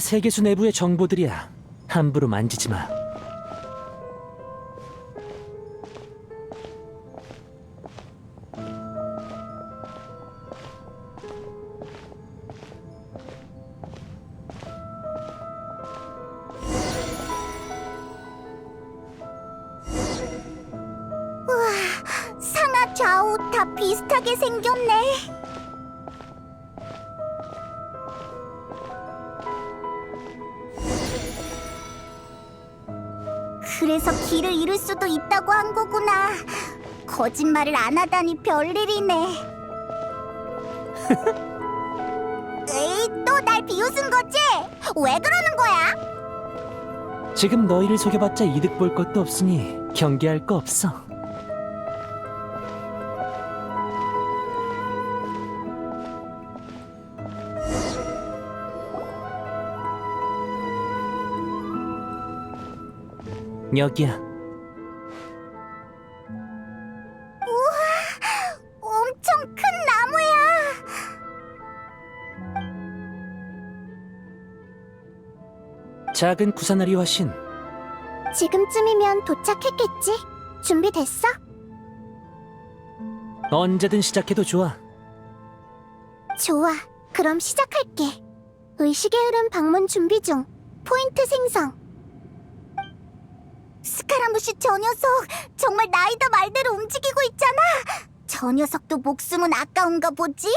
다 세계수 내부의 정보들이야. 함부로 만지지 마. 상하 좌우 다 비슷하게 생겼네. 그래서 길을 잃을 수도 있다고 한 거구나. 거짓말을 안 하다니 별일이네. 에이, 또 날 비웃은 거지? 왜 그러는 거야? 지금 너희를 속여봤자 이득 볼 것도 없으니 경계할 거 없어. 여기야. 엄청 큰 나무야. 작은 구사나리 화신. 지금쯤이면 도착했겠지? 준비됐어? 언제든 시작해도 좋아. 좋아. 그럼 시작할게. 의식의 흐름 방문 준비 중. 포인트 생성. 스카라무시 저 녀석 정말 나이다 말대로 움직이고 있잖아. 저 녀석도 목숨은 아까운가 보지?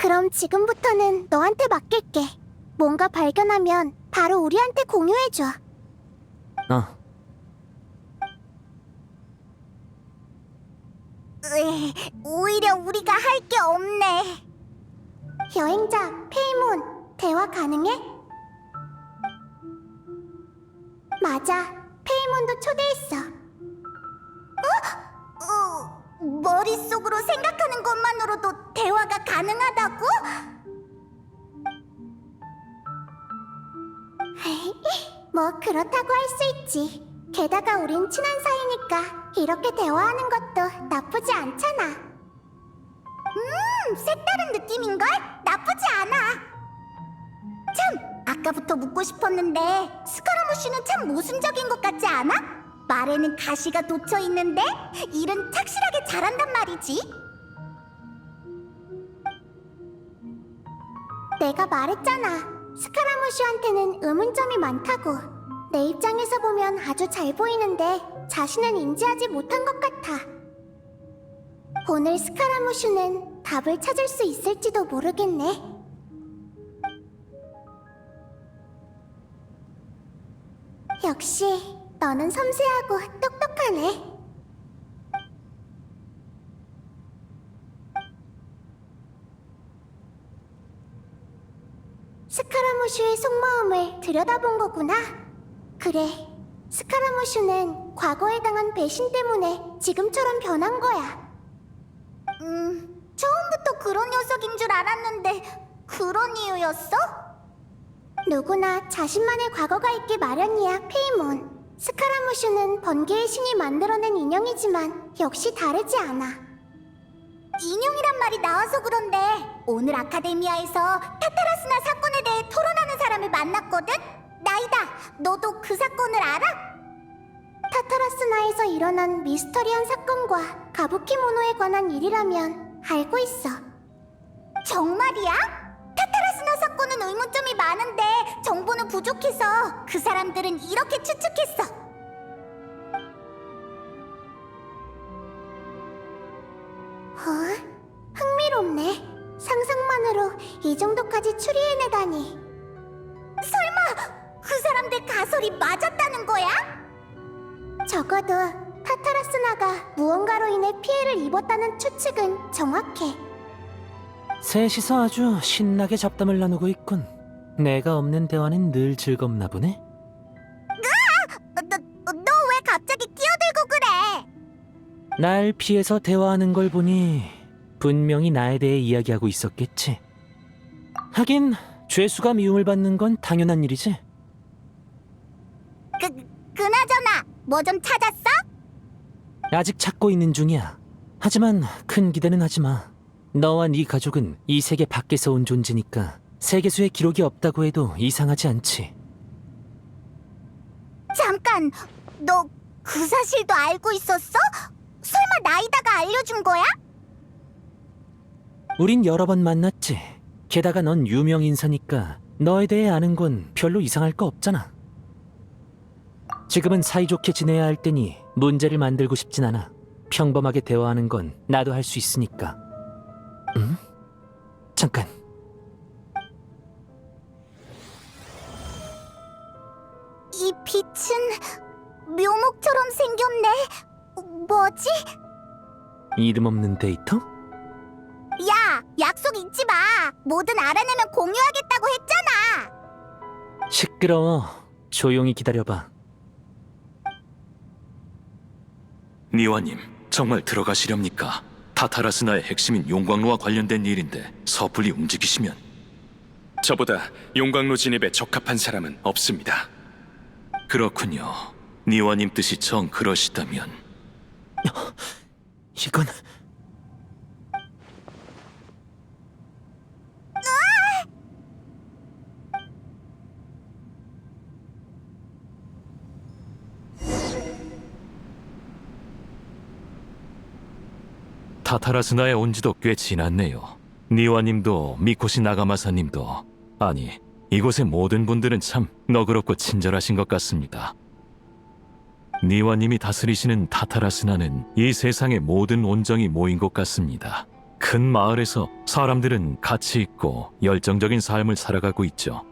그럼 지금부터는 너한테 맡길게. 뭔가 발견하면 바로 우리한테 공유해줘. 어. 오히려 우리가 할 게 없네. 여행자 페이몬 대화 가능해? 맞아, 페이몬도 초대했어. 어? 어, 머릿속으로 생각하는 것만으로도 대화가 가능하다고? 뭐 그렇다고 할 수 있지. 게다가 우린 친한 사이니까 이렇게 대화하는 것도 나쁘지 않잖아. 음, 색다른 느낌인걸? 나쁘지 않아. 참, 아까부터 묻고 싶었는데 스카라무시는 참 모순적인 것 같지 않아? 말에는 가시가 돋쳐 있는데 일은 착실하게 잘한단 말이지. 내가 말했잖아. 스카라무시한테는 의문점이 많다고. 내 입장에서 보면 아주 잘 보이는데 자신은 인지하지 못한 것 같아. 오늘 스카라무슈는 답을 찾을 수 있을지도 모르겠네. 역시 너는 섬세하고 똑똑하네. 스카라무슈의 속마음을 들여다본 거구나. 그래, 스카라무슈는 과거에 당한 배신 때문에 지금처럼 변한 거야. 음, 처음부터 그런 녀석인 줄 알았는데 그런 이유였어? 누구나 자신만의 과거가 있기 마련이야, 페이몬. 스카라무슈는 번개의 신이 만들어낸 인형이지만 역시 다르지 않아. 인형이란 말이 나와서 그런데 오늘 아카데미아에서 타타라스나 사건에 대해 토론하는 사람을 만났거든? 나이다, 너도 그 사건을 알아? 타타라스나에서 일어난 미스터리한 사건과 가부키모노에 관한 일이라면 알고 있어. 정말이야? 타타라스나 사건은 의문점이 많은데 정보는 부족해서 그 사람들은 이렇게 추측했어. 어? 흥미롭네. 상상만으로 이 정도까지 추리해내다니. 그 사람들 가설이 맞았다는 거야? 적어도 타타라스나가 무언가로 인해 피해를 입었다는 추측은 정확해. 셋이서 아주 신나게 잡담을 나누고 있군. 내가 없는 대화는 늘 즐겁나 보네. 너너왜 갑자기 끼어들고 그래? 날 피해서 대화하는 걸 보니 분명히 나에 대해 이야기하고 있었겠지. 하긴 죄수가 미움을 받는 건 당연한 일이지. 그 그나저나 뭐 좀 찾았어? 아직 찾고 있는 중이야. 하지만 큰 기대는 하지 마. 너와 네 가족은 이 세계 밖에서 온 존재니까 세계수의 기록이 없다고 해도 이상하지 않지. 잠깐, 너 그 사실도 알고 있었어? 설마 나이다가 알려준 거야? 우린 여러 번 만났지. 게다가 넌 유명 인사니까 너에 대해 아는 건 별로 이상할 거 없잖아. 지금은 사이좋게 지내야 할 때니 문제를 만들고 싶진 않아. 평범하게 대화하는 건 나도 할 수 있으니까. 응? 잠깐. 이 빛은 묘목처럼 생겼네. 뭐지? 이름 없는 데이터? 야, 약속 잊지 마. 뭐든 알아내면 공유하겠다고 했잖아. 시끄러워. 조용히 기다려봐. 니와님, 정말 들어가시렵니까? 타타라스나의 핵심인 용광로와 관련된 일인데 섣불리 움직이시면 저보다 용광로 진입에 적합한 사람은 없습니다. 그렇군요. 니와님 뜻이 정 그러시다면 이건 타타라스나에 온 지도 꽤 지났네요. 니와님도 미코시 나가마사님도 아니 이곳의 모든 분들은 참 너그럽고 친절하신 것 같습니다. 니와님이 다스리시는 타타라스나는 이 세상의 모든 온정이 모인 것 같습니다. 큰 마을에서 사람들은 가치 있고 열정적인 삶을 살아가고 있죠.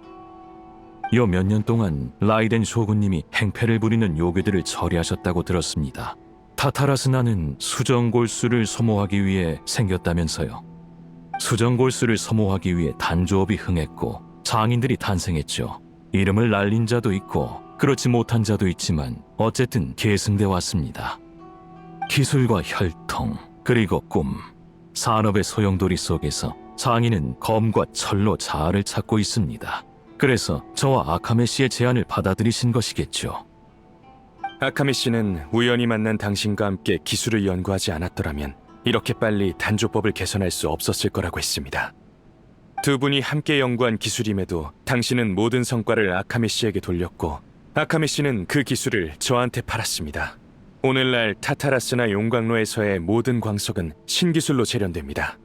요 몇 년 동안 라이덴 쇼군님이 행패를 부리는 요괴들을 처리하셨다고 들었습니다. 타타라스나는 수정골수를 소모하기 위해 생겼다면서요. 수정골수를 소모하기 위해 단조업이 흥했고 장인들이 탄생했죠. 이름을 날린 자도 있고 그렇지 못한 자도 있지만 어쨌든 계승돼 왔습니다. 기술과 혈통 그리고 꿈 산업의 소용돌이 속에서 장인은 검과 철로 자아를 찾고 있습니다. 그래서 저와 아카메 씨의 제안을 받아들이신 것이겠죠. 아카미 씨는 우연히 만난 당신과 함께 기술을 연구하지 않았더라면 이렇게 빨리 단조법을 개선할 수 없었을 거라고 했습니다. 두 분이 함께 연구한 기술임에도 당신은 모든 성과를 아카미 씨에게 돌렸고 아카미 씨는 그 기술을 저한테 팔았습니다. 오늘날 타타라스나 용광로에서의 모든 광석은 신기술로 재련됩니다.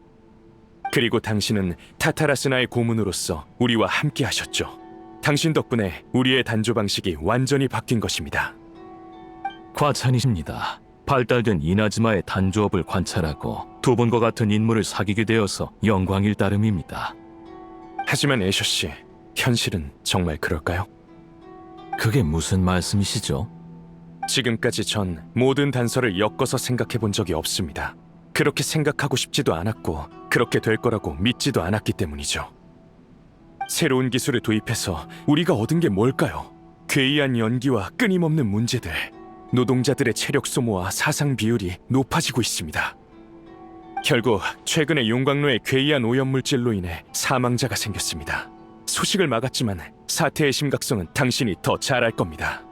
그리고 당신은 타타라스나의 고문으로서 우리와 함께 하셨죠. 당신 덕분에 우리의 단조 방식이 완전히 바뀐 것입니다. 과찬이십니다. 발달된 이나즈마의 단조업을 관찰하고 두 분과 같은 인물을 사귀게 되어서 영광일 따름입니다. 하지만 애셔 씨, 현실은 정말 그럴까요? 그게 무슨 말씀이시죠? 지금까지 전 모든 단서를 엮어서 생각해 본 적이 없습니다. 그렇게 생각하고 싶지도 않았고 그렇게 될 거라고 믿지도 않았기 때문이죠. 새로운 기술을 도입해서 우리가 얻은 게 뭘까요? 괴이한 연기와 끊임없는 문제들, 노동자들의 체력 소모와 사상 비율이 높아지고 있습니다. 결국 최근에 용광로의 괴이한 오염물질로 인해 사망자가 생겼습니다. 소식을 막았지만 사태의 심각성은 당신이 더 잘 알 겁니다.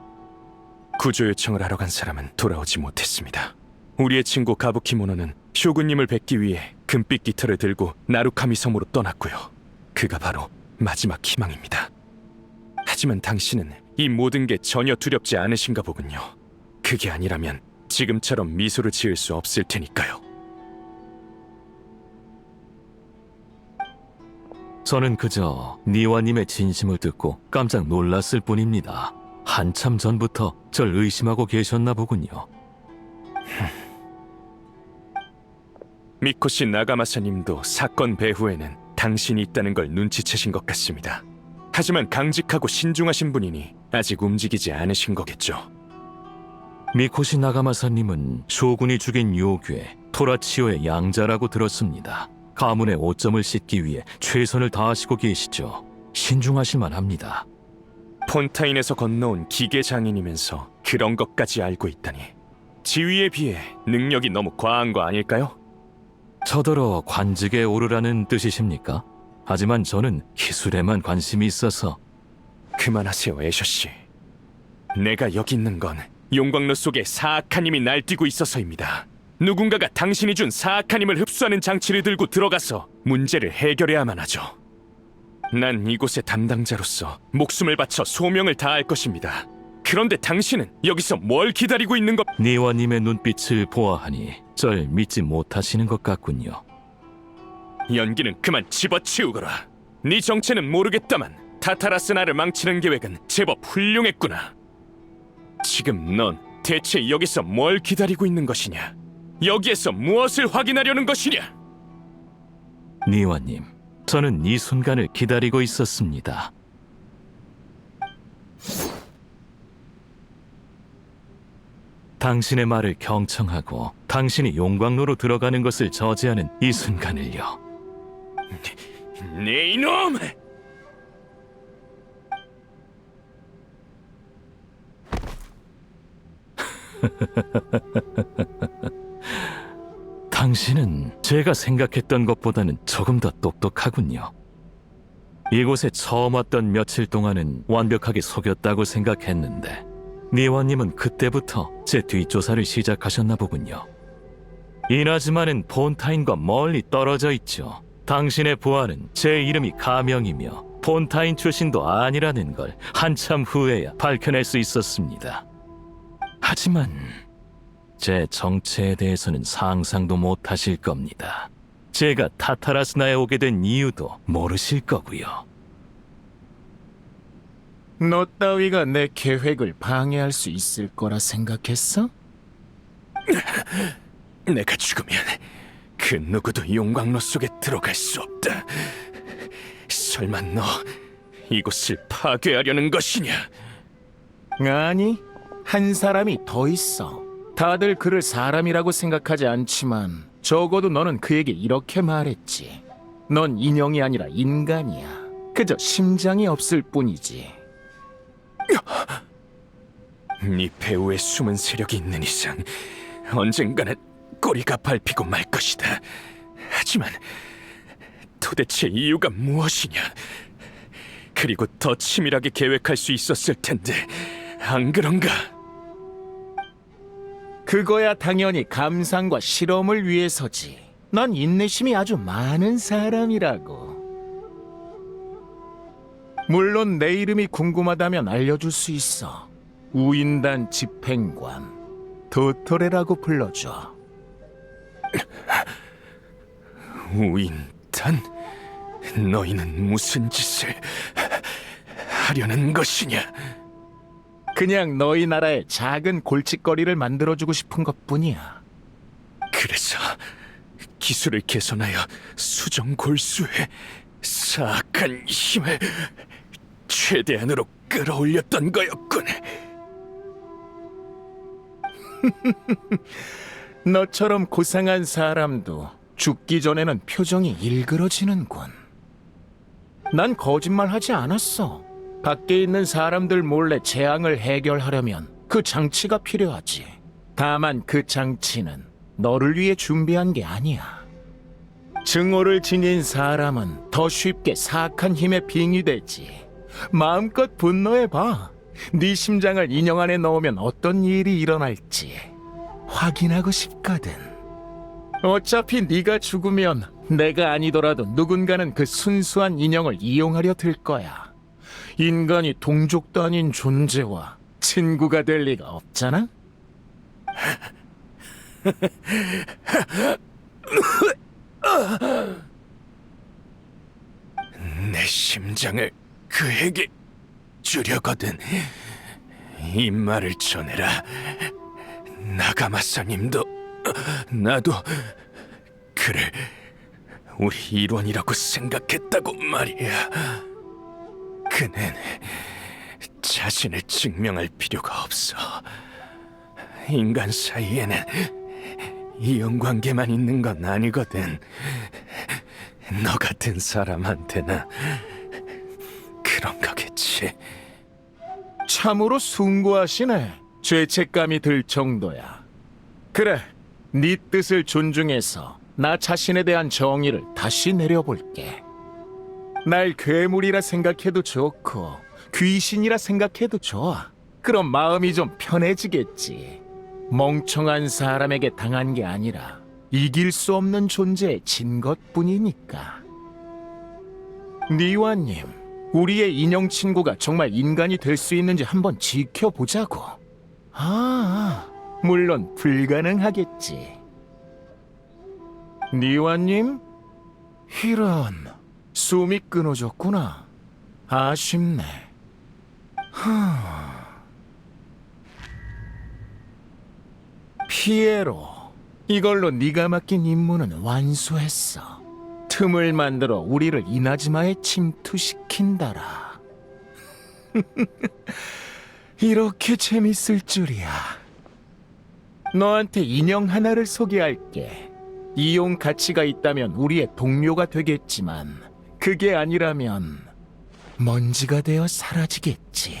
구조 요청을 하러 간 사람은 돌아오지 못했습니다. 우리의 친구 가부키모노는 쇼군님을 뵙기 위해 금빛 깃털을 들고 나루카미 섬으로 떠났고요. 그가 바로 마지막 희망입니다. 하지만 당신은 이 모든 게 전혀 두렵지 않으신가 보군요. 그게 아니라면 지금처럼 미소를 지을 수 없을 테니까요. 저는 그저 니와님의 진심을 듣고 깜짝 놀랐을 뿐입니다. 한참 전부터 절 의심하고 계셨나 보군요. 미코시 나가마사님도 사건 배후에는 당신이 있다는 걸 눈치채신 것 같습니다. 하지만 강직하고 신중하신 분이니 아직 움직이지 않으신 거겠죠. 미코시 나가마사님은 쇼군이 죽인 요괴 토라치오의 양자라고 들었습니다. 가문의 오점을 씻기 위해 최선을 다하시고 계시죠. 신중하실 만 합니다. 폰타인에서 건너온 기계 장인이면서 그런 것까지 알고 있다니 지위에 비해 능력이 너무 과한 거 아닐까요? 저더러 관직에 오르라는 뜻이십니까? 하지만 저는 기술에만 관심이 있어서 그만하세요, 애셔 씨. 내가 여기 있는 건 용광로 속에 사악한 힘이 날뛰고 있어서입니다. 누군가가 당신이 준 사악한 힘을 흡수하는 장치를 들고 들어가서 문제를 해결해야만 하죠. 난 이곳의 담당자로서 목숨을 바쳐 소명을 다할 것입니다. 그런데 당신은 여기서 뭘 기다리고 있는 것? 니와 님의 눈빛을 보아하니 절 믿지 못하시는 것 같군요. 연기는 그만 집어치우거라. 네 정체는 모르겠다만 타타라스 나를 망치는 계획은 제법 훌륭했구나. 지금 넌 대체 여기서 뭘 기다리고 있는 것이냐? 여기에서 무엇을 확인하려는 것이냐? 니와님, 저는 이 순간을 기다리고 있었습니다. 당신의 말을 경청하고 당신이 용광로로 들어가는 것을 저지하는 이 순간을요. 네 이놈! 당신은 제가 생각했던 것보다는 조금 더 똑똑하군요. 이곳에 처음 왔던 며칠 동안은 완벽하게 속였다고 생각했는데 니와님은 그때부터 제 뒷조사를 시작하셨나 보군요. 이나즈마는 폰타인과 멀리 떨어져 있죠. 당신의 부하는 제 이름이 가명이며 폰타인 출신도 아니라는 걸 한참 후에야 밝혀낼 수 있었습니다. 하지만 제 정체에 대해서는 상상도 못 하실 겁니다. 제가 타타라스나에 오게 된 이유도 모르실 거고요. 너 따위가 내 계획을 방해할 수 있을 거라 생각했어? 내가 죽으면 그 누구도 용광로 속에 들어갈 수 없다. 설마 너 이곳을 파괴하려는 것이냐? 아니, 한 사람이 더 있어. 다들 그를 사람이라고 생각하지 않지만 적어도 너는 그에게 이렇게 말했지. 넌 인형이 아니라 인간이야. 그저 심장이 없을 뿐이지. 네 배우의 숨은 세력이 있는 이상 언젠가는 꼬리가 밟히고 말 것이다. 하지만 도대체 이유가 무엇이냐? 그리고 더 치밀하게 계획할 수 있었을 텐데 안 그런가? 그거야 당연히 감상과 실험을 위해서지. 난 인내심이 아주 많은 사람이라고. 물론 내 이름이 궁금하다면 알려줄 수 있어. 우인단 집행관 도토레라고 불러줘. 우인탄, 너희는 무슨 짓을 하려는 것이냐? 그냥 너희 나라에 작은 골칫거리를 만들어주고 싶은 것뿐이야. 그래서 기술을 개선하여 수정 골수에 사악한 힘을 최대한으로 끌어올렸던 거였군. 너처럼 고상한 사람도 죽기 전에는 표정이 일그러지는군. 난 거짓말하지 않았어. 밖에 있는 사람들 몰래 재앙을 해결하려면 그 장치가 필요하지. 다만 그 장치는 너를 위해 준비한 게 아니야. 증오를 지닌 사람은 더 쉽게 사악한 힘에 빙의되지. 마음껏 분노해봐. 네 심장을 인형 안에 넣으면 어떤 일이 일어날지 확인하고 싶거든. 어차피 네가 죽으면 내가 아니더라도 누군가는 그 순수한 인형을 이용하려 들 거야. 인간이 동족도 아닌 존재와 친구가 될 리가 없잖아? 내 심장을 그에게 주려거든. 이 말을 전해라. 나가마사님도 나도 그를 우리 일원이라고 생각했다고 말이야. 그는 자신을 증명할 필요가 없어. 인간 사이에는 이용관계만 있는 건 아니거든. 너 같은 사람한테나 그런 거겠지. 참으로 숭고하시네. 죄책감이 들 정도야. 그래, 네 뜻을 존중해서 나 자신에 대한 정의를 다시 내려볼게. 날 괴물이라 생각해도 좋고 귀신이라 생각해도 좋아. 그럼 마음이 좀 편해지겠지. 멍청한 사람에게 당한 게 아니라 이길 수 없는 존재에 진 것뿐이니까. 니와님, 우리의 인형 친구가 정말 인간이 될 수 있는지 한번 지켜보자고. 아, 물론 불가능하겠지. 니와님? 이런, 숨이 끊어졌구나. 아쉽네. 피에로, 이걸로 네가 맡긴 임무는 완수했어. 틈을 만들어 우리를 이나즈마에 침투시킨다라. 이렇게 재밌을 줄이야. 너한테 인형 하나를 소개할게. 이용 가치가 있다면 우리의 동료가 되겠지만 그게 아니라면 먼지가 되어 사라지겠지.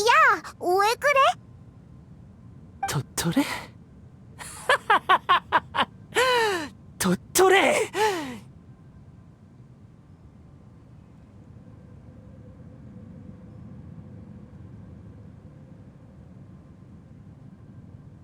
야, 왜 그래? 도토레?